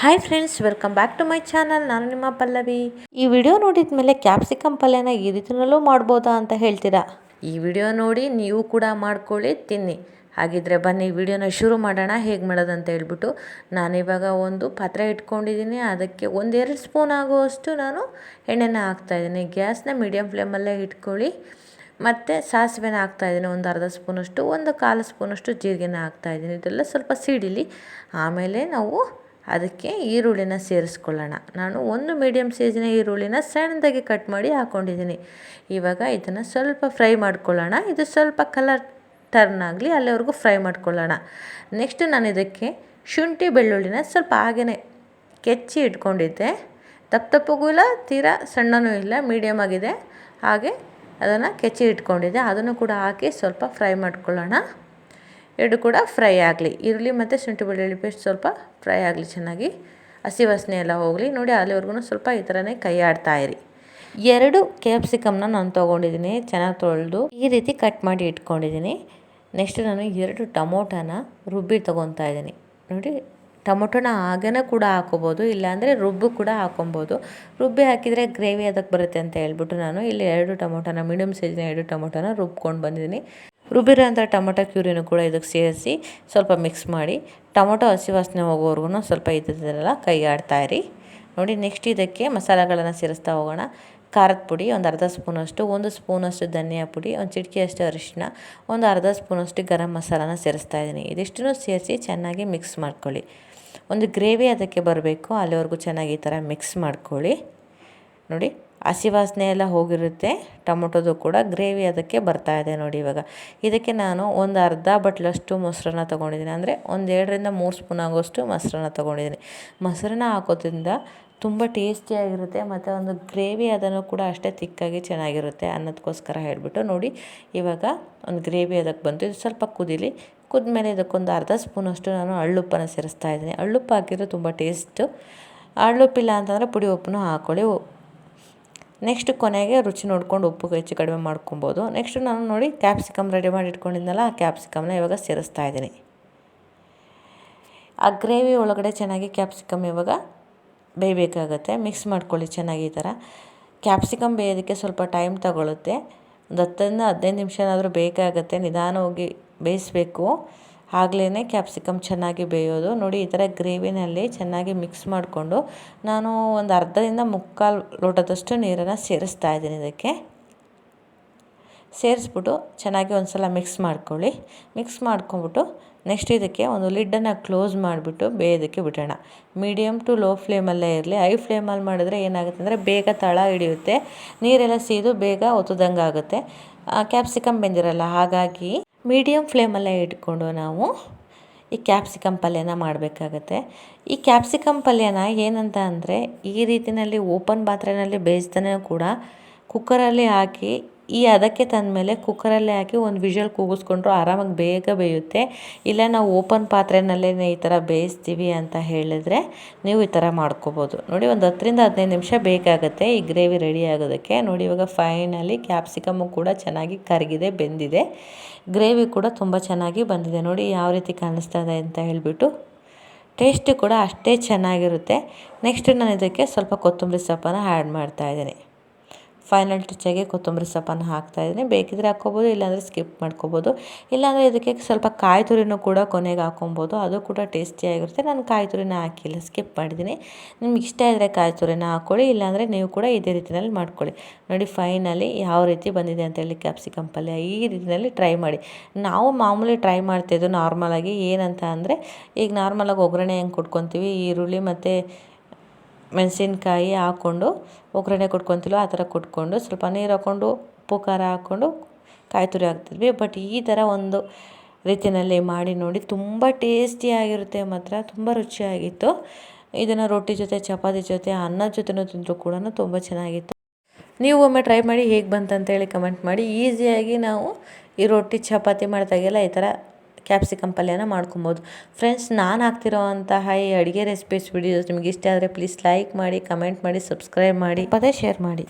Hi friends welcome back to my channel ನಾನು ನಿಮ್ಮ ಪಲ್ಲವಿ. ಈ ವಿಡಿಯೋ ನೋಡಿದ ಮೇಲೆ ಕ್ಯಾಪ್ಸಿಕಮ್ ಪಲ್ಯನ ಈ ರೀತಿಯಲ್ಲೂ ಮಾಡ್ಬೋದಾ ಅಂತ ಹೇಳ್ತೀರಾ? ಈ ವಿಡಿಯೋ ನೋಡಿ ನೀವು ಕೂಡ ಮಾಡ್ಕೊಳ್ಳಿ, ತಿನ್ನಿ. ಹಾಗಿದ್ರೆ ಬನ್ನಿ ವಿಡಿಯೋನ ಶುರು ಮಾಡೋಣ. ಹೇಗೆ ಮಾಡೋದಂತ ಹೇಳ್ಬಿಟ್ಟು ನಾನಿವಾಗ ಒಂದು ಪಾತ್ರೆ ಇಟ್ಕೊಂಡಿದ್ದೀನಿ. ಅದಕ್ಕೆ ಒಂದೆರಡು ಸ್ಪೂನ್ ಆಗುವಷ್ಟು ನಾನು ಎಣ್ಣೆನ ಹಾಕ್ತಾಯಿದ್ದೀನಿ ಗ್ಯಾಸ್ನ ಮೀಡಿಯಮ್ ಫ್ಲೇಮಲ್ಲೇ ಇಟ್ಕೊಳ್ಳಿ. ಮತ್ತು ಸಾಸಿವೆನ ಹಾಕ್ತಾಯಿದ್ದೀನಿ ಒಂದು ಅರ್ಧ ಸ್ಪೂನಷ್ಟು ಒಂದು ಕಾಲು ಸ್ಪೂನಷ್ಟು ಜೀರಿಗೆನ ಹಾಕ್ತಾಯಿದ್ದೀನಿ ಇದೆಲ್ಲ ಸ್ವಲ್ಪ ಸಿಡಿಲಿ. ಆಮೇಲೆ ನಾವು ಅದಕ್ಕೆ ಈರುಳ್ಳಿನ ಸೇರಿಸ್ಕೊಳ್ಳೋಣ. ನಾನು ಒಂದು ಮೀಡಿಯಮ್ ಸೈಜಿನ ಈರುಳ್ಳಿನ ಸಣ್ಣದಾಗಿ ಕಟ್ ಮಾಡಿ ಹಾಕ್ಕೊಂಡಿದ್ದೀನಿ ಇವಾಗ ಇದನ್ನು ಸ್ವಲ್ಪ ಫ್ರೈ ಮಾಡ್ಕೊಳ್ಳೋಣ. ಇದು ಸ್ವಲ್ಪ ಕಲರ್ ಟರ್ನ್ ಆಗಲಿ ಅಲ್ಲಿವರೆಗೂ ಫ್ರೈ ಮಾಡ್ಕೊಳ್ಳೋಣ. ನೆಕ್ಸ್ಟ್ ನಾನು ಇದಕ್ಕೆ ಶುಂಠಿ ಬೆಳ್ಳುಳ್ಳಿನ ಸ್ವಲ್ಪ ಹಾಗೇ ಕೆಚ್ಚಿ ಇಟ್ಕೊಂಡಿದ್ದೆ. ತಪ್ಪು ತಪ್ಪಗೂ ಇಲ್ಲ, ತೀರಾ ಸಣ್ಣನೂ ಇಲ್ಲ ಮೀಡಿಯಮ್ ಆಗಿದೆ. ಹಾಗೆ ಅದನ್ನು ಕೆಚ್ಚಿ ಇಟ್ಕೊಂಡಿದ್ದೆ. ಅದನ್ನು ಕೂಡ ಹಾಕಿ ಸ್ವಲ್ಪ ಫ್ರೈ ಮಾಡ್ಕೊಳ್ಳೋಣ. ಎರಡು ಕೂಡ ಫ್ರೈ ಆಗಲಿ. ಈರುಳ್ಳಿ ಮತ್ತು ಶುಂಠಿ ಬೆಳ್ಳುಳ್ಳಿ ಪೇಸ್ಟ್ ಸ್ವಲ್ಪ ಫ್ರೈ ಆಗಲಿ ಚೆನ್ನಾಗಿ. ಹಸಿ ವಾಸನೆ ಎಲ್ಲ ಹೋಗಲಿ. ನೋಡಿ ಅಲ್ಲಿವರೆಗೂ ಸ್ವಲ್ಪ ಈ ಥರನೇ ಕೈ ಆಡ್ತಾ ಇರಿ. ಎರಡು ಕ್ಯಾಪ್ಸಿಕಮ್ನ ನಾನು ತೊಗೊಂಡಿದ್ದೀನಿ. ಚೆನ್ನಾಗಿ ತೊಳೆದು ಈ ರೀತಿ ಕಟ್ ಮಾಡಿ ಇಟ್ಕೊಂಡಿದ್ದೀನಿ. ನೆಕ್ಸ್ಟ್ ನಾನು ಎರಡು ಟೊಮೊಟೊನ ರುಬ್ಬಿ ತೊಗೊತಾ ಇದ್ದೀನಿ. ನೋಡಿ, ಟೊಮೊಟೊನ ಹಾಗೇನೆ ಕೂಡ ಹಾಕೋಬೋದು, ಇಲ್ಲಾಂದರೆ ರುಬ್ಬು ಕೂಡ ಹಾಕೊಬೋದು. ರುಬ್ಬಿ ಹಾಕಿದರೆ ಗ್ರೇವಿ ಅದಕ್ಕೆ ಬರುತ್ತೆ ಅಂತ ಹೇಳ್ಬಿಟ್ಟು ನಾನು ಇಲ್ಲಿ ಎರಡು ಟೊಮೊಟೊನ ಮೀಡಿಯಮ್ ಸೈಜಿನ ಎರಡು ಟೊಮೊಟೊನ ರುಬ್ಕೊಂಡು ಬಂದಿದ್ದೀನಿ. ರುಬ್ಬಿರೋ ಅಂಥ ಟೊಮೊಟೊ ಕ್ಯೂರಿನೂ ಕೂಡ ಇದಕ್ಕೆ ಸೇರಿಸಿ ಸ್ವಲ್ಪ ಮಿಕ್ಸ್ ಮಾಡಿ. ಟೊಮೊಟೊ ಹಸಿ ವಾಸನೆ ಹೋಗೋವರೆಗೂ ಸ್ವಲ್ಪ ಇದ್ದದೆಲ್ಲ ಕೈ ಆಡ್ತಾಯಿರಿ ನೋಡಿ, ನೆಕ್ಸ್ಟ್ ಇದಕ್ಕೆ ಮಸಾಲೆಗಳನ್ನು ಸೇರಿಸ್ತಾ ಹೋಗೋಣ. ಖಾರದ ಪುಡಿ, ಒಂದು ಅರ್ಧ ಸ್ಪೂನಷ್ಟು, ಒಂದು ಸ್ಪೂನಷ್ಟು ಧನಿಯಾ ಪುಡಿ, ಒಂದು ಚಿಟಿಕೆಯಷ್ಟು ಅರಿಶಿನ ಒಂದು ಅರ್ಧ ಸ್ಪೂನಷ್ಟು ಗರಂ ಮಸಾಲಾನ ಸೇರಿಸ್ತಾ ಇದ್ದೀನಿ. ಇದಿಷ್ಟನ್ನು ಸೇರಿಸಿ ಚೆನ್ನಾಗಿ ಮಿಕ್ಸ್ ಮಾಡ್ಕೊಳ್ಳಿ. ಒಂದು ಗ್ರೇವಿ ಅದಕ್ಕೆ ಬರಬೇಕು, ಅಲ್ಲಿವರೆಗೂ ಚೆನ್ನಾಗಿ ಈ ಥರ ಮಿಕ್ಸ್ ಮಾಡ್ಕೊಳ್ಳಿ. ನೋಡಿ, ಹಸಿ ವಾಸನೆ ಎಲ್ಲ ಹೋಗಿರುತ್ತೆ. ಟೊಮೊಟೊದು ಕೂಡ ಗ್ರೇವಿ ಅದಕ್ಕೆ ಬರ್ತಾ ಇದೆ ನೋಡಿ ಇವಾಗ. ಇದಕ್ಕೆ ನಾನು ಒಂದು ಅರ್ಧ ಬಟ್ಲಷ್ಟು ಮೊಸರನ್ನ ತೊಗೊಂಡಿದ್ದೀನಿ. ಅಂದರೆ ಒಂದು ಎರಡರಿಂದ ಮೂರು ಸ್ಪೂನ್ ಆಗೋಷ್ಟು ಮೊಸರನ್ನ ತೊಗೊಂಡಿದ್ದೀನಿ. ಮೊಸರನ್ನ ಹಾಕೋದ್ರಿಂದ ತುಂಬ ಟೇಸ್ಟಿಯಾಗಿರುತ್ತೆ ಮತ್ತು ಒಂದು ಗ್ರೇವಿ ಅದನ್ನು ಕೂಡ ಅಷ್ಟೇ ತಿಕ್ಕಾಗಿ ಚೆನ್ನಾಗಿರುತ್ತೆ ಅನ್ನೋದಕ್ಕೋಸ್ಕರ ಹೇಳಿಬಿಟ್ಟು ನೋಡಿ, ಇವಾಗ ಒಂದು ಗ್ರೇವಿ ಅದಕ್ಕೆ ಬಂತು. ಇದು ಸ್ವಲ್ಪ ಕುದೀಲಿ, ಕುದ್ಮೇಲೆ ಇದಕ್ಕೊಂದು ಅರ್ಧ ಸ್ಪೂನಷ್ಟು ನಾನು ಅಳ್ಳುಪ್ಪನ್ನು ಸೇರಿಸ್ತಾ ಇದ್ದೀನಿ. ಹಳ್ಳುಪ್ಪು ಹಾಕಿದರೆ ತುಂಬ ಟೇಸ್ಟು. ಅಳ್ಳುಪ್ಪಿಲ್ಲ ಅಂತಂದರೆ ಪುಡಿ ಉಪ್ಪನ್ನು ಹಾಕ್ಕೊಳ್ಳಿ ನೆಕ್ಸ್ಟ್ ಕೊನೆಗೆ ರುಚಿ ನೋಡ್ಕೊಂಡು ಉಪ್ಪು ಹೆಚ್ಚು ಕಡಿಮೆ ಮಾಡ್ಕೊಬೋದು. ನೆಕ್ಸ್ಟ್ ನಾನು ನೋಡಿ ಕ್ಯಾಪ್ಸಿಕಮ್ ರೆಡಿ ಮಾಡಿ ಇಟ್ಕೊಂಡಿದ್ನಲ್ಲ, ಆ ಕ್ಯಾಪ್ಸಿಕಮ್ನ ಇವಾಗ ಸೇರಿಸ್ತಾ ಇದ್ದೀನಿ. ಆ ಗ್ರೇವಿ ಒಳಗಡೆ ಚೆನ್ನಾಗಿ ಕ್ಯಾಪ್ಸಿಕಮ್ ಇವಾಗ ಬೇಯಬೇಕಾಗತ್ತೆ. ಮಿಕ್ಸ್ ಮಾಡ್ಕೊಳ್ಳಿ ಚೆನ್ನಾಗಿ ಈ ಥರ. ಕ್ಯಾಪ್ಸಿಕಮ್ ಬೇಯೋದಕ್ಕೆ ಸ್ವಲ್ಪ ಟೈಮ್ ತಗೊಳ್ಳುತ್ತೆ ಒಂದು ಹತ್ತರಿಂದ ಹದಿನೈದು ನಿಮಿಷನಾದರೂ ಬೇಕಾಗುತ್ತೆ. ನಿಧಾನವಾಗಿ ಬೇಯಿಸಬೇಕು. ಆಗ್ಲೇ ಕ್ಯಾಪ್ಸಿಕಮ್ ಚೆನ್ನಾಗಿ ಬೇಯೋದು. ನೋಡಿ, ಈ ಥರ ಗ್ರೇವಿನಲ್ಲಿ ಚೆನ್ನಾಗಿ ಮಿಕ್ಸ್ ಮಾಡಿಕೊಂಡು ನಾನು ಒಂದು ಅರ್ಧದಿಂದ ಮುಕ್ಕಾಲು ಲೋಟದಷ್ಟು ನೀರನ್ನು ಸೇರಿಸ್ತಾ ಇದ್ದೀನಿ ಇದಕ್ಕೆ. ಸೇರಿಸ್ಬಿಟ್ಟು ಚೆನ್ನಾಗಿ ಒಂದು ಸಲ ಮಿಕ್ಸ್ ಮಾಡ್ಕೊಳ್ಳಿ. ಮಿಕ್ಸ್ ಮಾಡ್ಕೊಂಬಿಟ್ಟು ನೆಕ್ಸ್ಟ್ ಇದಕ್ಕೆ ಒಂದು ಲಿಡ್ಡನ್ನು ಕ್ಲೋಸ್ ಮಾಡಿಬಿಟ್ಟು ಬೇಯೋದಕ್ಕೆ ಬಿಡೋಣ. ಮೀಡಿಯಮ್ ಟು ಲೋ ಫ್ಲೇಮಲ್ಲೇ ಇರಲಿ. ಹೈ ಫ್ಲೇಮಲ್ಲಿ ಮಾಡಿದ್ರೆ ಏನಾಗುತ್ತೆ ಅಂದರೆ ಬೇಗ ತಳ ಹಿಡಿಯುತ್ತೆ. ನೀರೆಲ್ಲ ಸೀದು ಬೇಗ ಒತ್ತದಂಗೆ ಆಗುತ್ತೆ ಕ್ಯಾಪ್ಸಿಕಮ್ ಬೆಂದಿರಲ್ಲ, ಹಾಗಾಗಿ ಮೀಡಿಯಮ್ ಫ್ಲೇಮಲ್ಲೇ ಇಟ್ಕೊಂಡು ನಾವು ಈ ಕ್ಯಾಪ್ಸಿಕಮ್ ಪಲ್ಯನ ಮಾಡಬೇಕಾಗತ್ತೆ. ಈ ಕ್ಯಾಪ್ಸಿಕಮ್ ಪಲ್ಯನ ಏನಂತ ಅಂದರೆ ಈ ರೀತಿಯಲ್ಲಿ ಓಪನ್ ಪಾತ್ರೆಯಲ್ಲಿ ಬೇಯಿಸ್ತಾನೆ ಕೂಡ ಕುಕ್ಕರಲ್ಲಿ ಹಾಕಿ ಈ ಅದಕ್ಕೆ ತಂದಮೇಲೆ ಕುಕ್ಕರಲ್ಲೇ ಹಾಕಿ ಒಂದು ವಿಷಲ್ ಕೂಗಿಸ್ಕೊಂಡ್ರು ಆರಾಮಾಗಿ ಬೇಗ ಬೇಯುತ್ತೆ. ಇಲ್ಲ ನಾವು ಓಪನ್ ಪಾತ್ರೆನಲ್ಲೇ ಈ ಥರ ಬೇಯಿಸ್ತೀವಿ ಅಂತ ಹೇಳಿದ್ರೆ ನೀವು ಈ ಥರ ಮಾಡ್ಕೋಬೋದು. ನೋಡಿ ಒಂದು ಹತ್ತರಿಂದ ಹದಿನೈದು ನಿಮಿಷ ಬೇಕಾಗುತ್ತೆ. ಈ ಗ್ರೇವಿ ರೆಡಿ ಆಗೋದಕ್ಕೆ. ನೋಡಿ ಇವಾಗ ಫೈನಲಿ ಕ್ಯಾಪ್ಸಿಕಮ್ಮು ಕೂಡ ಚೆನ್ನಾಗಿ ಕರಗಿದೆ, ಬೆಂದಿದೆ. ಗ್ರೇವಿ ಕೂಡ ತುಂಬ ಚೆನ್ನಾಗಿ ಬಂದಿದೆ. ನೋಡಿ ಯಾವ ರೀತಿ ಕಾಣಿಸ್ತಾ ಇದೆ ಅಂತ ಹೇಳಿಬಿಟ್ಟು ಟೇಸ್ಟ್ ಕೂಡ ಅಷ್ಟೇ ಚೆನ್ನಾಗಿರುತ್ತೆ. ನೆಕ್ಸ್ಟ್ ನಾನು ಇದಕ್ಕೆ ಸ್ವಲ್ಪ ಕೊತ್ತಂಬರಿ ಸೊಪ್ಪನ್ನು ಆ್ಯಡ್ ಮಾಡ್ತಾಯಿದ್ದೀನಿ ಫೈನಲ್ ಟಚ್ಚಾಗಿ ಕೊತ್ತಂಬರಿ ಸೊಪ್ಪನ್ನು ಹಾಕ್ತಾಯಿದ್ದೀನಿ ಬೇಕಿದ್ರೆ ಹಾಕ್ಕೋಬೋದು, ಇಲ್ಲಾಂದರೆ ಸ್ಕಿಪ್ ಮಾಡ್ಕೋಬೋದು. ಇಲ್ಲಾಂದರೆ ಇದಕ್ಕೆ ಸ್ವಲ್ಪ ಕಾಯಿ ತುರಿನೂ ಕೂಡ ಕೊನೆಗೆ ಹಾಕೊಬೋದು ಅದು ಕೂಡ ಟೇಸ್ಟಿಯಾಗಿರುತ್ತೆ ನಾನು ಕಾಯಿ ತುರಿನ ಹಾಕಿಲ್ಲ, ಸ್ಕಿಪ್ ಮಾಡಿದ್ದೀನಿ. ನಿಮ್ಗೆ ಇಷ್ಟ ಇದ್ದರೆ ಕಾಯಿ ತುರಿನ ಹಾಕ್ಕೊಳ್ಳಿ, ಇಲ್ಲಾಂದರೆ ನೀವು ಕೂಡ ಇದೇ ರೀತಿಯಲ್ಲಿ ಮಾಡ್ಕೊಳ್ಳಿ. ನೋಡಿ, ಫೈನಲಿ ಯಾವ ರೀತಿ ಬಂದಿದೆ ಅಂತೇಳಿ ಕ್ಯಾಪ್ಸಿಕಮ್ ಪಲ್ಯ ಈ ರೀತಿಯಲ್ಲಿ ಟ್ರೈ ಮಾಡಿ. ನಾವು ಮಾಮೂಲಿ ಟ್ರೈ ಮಾಡ್ತಿದ್ದು ನಾರ್ಮಲಾಗಿ ಏನಂತ ಅಂದರೆ, ಈಗ ನಾರ್ಮಲಾಗಿ ಒಗ್ಗರಣೆ ಹೆಂಗೆ ಕೊಟ್ಕೊತೀವಿ, ಈರುಳ್ಳಿ ಮತ್ತು ಮೆಣಸಿನ್ಕಾಯಿ ಹಾಕ್ಕೊಂಡು ಒಗ್ಗರಣೆ ಕೊಟ್ಕೊತಿಲ್ಲ ಆ ಥರ ಕೊಟ್ಕೊಂಡು ಸ್ವಲ್ಪ ನೀರು ಹಾಕ್ಕೊಂಡು ಉಪ್ಪು ಖಾರ ಹಾಕ್ಕೊಂಡು ಕಾಯಿ ತುರಿ ಹಾಕ್ತಿದ್ವಿ. ಬಟ್ ಈ ಥರ ಒಂದು ರೀತಿಯಲ್ಲಿ ಮಾಡಿ ನೋಡಿ ತುಂಬ ಟೇಸ್ಟಿಯಾಗಿರುತ್ತೆ ಮಾತ್ರ, ತುಂಬ ರುಚಿಯಾಗಿತ್ತು. ಇದನ್ನು ರೊಟ್ಟಿ ಜೊತೆ, ಚಪಾತಿ ಜೊತೆ ಅನ್ನದ ಜೊತೆನೂ ತಿಂದರೂ ಕೂಡ ತುಂಬ ಚೆನ್ನಾಗಿತ್ತು. ನೀವು ಒಮ್ಮೆ ಟ್ರೈ ಮಾಡಿ ಹೇಗೆ ಬಂತಂತೇಳಿ ಕಮೆಂಟ್ ಮಾಡಿ. ಈಸಿಯಾಗಿ ನಾವು ಈ ರೊಟ್ಟಿ, ಚಪಾತಿ ಮಾಡಿದಾಗೆಲ್ಲ ಈ ಥರ ಕ್ಯಾಪ್ಸಿಕಮ್ ಪಲ್ಯನ ಮಾಡ್ಕೊಬೋದು. ಫ್ರೆಂಡ್ಸ್ ನಾನು ಹಾಕ್ತಿರೋ ಅಂತಹ ಈ ಅಡುಗೆ ರೆಸಿಪೀಸ್ ವಿಡಿಯೋಸ್ ನಿಮಗೆ ಇಷ್ಟ ಆದರೆ ಪ್ಲೀಸ್ ಲೈಕ್ ಮಾಡಿ ಕಮೆಂಟ್ ಮಾಡಿ ಸಬ್ಸ್ಕ್ರೈಬ್ ಮಾಡಿ. ಪದೇ ಶೇರ್ ಮಾಡಿ.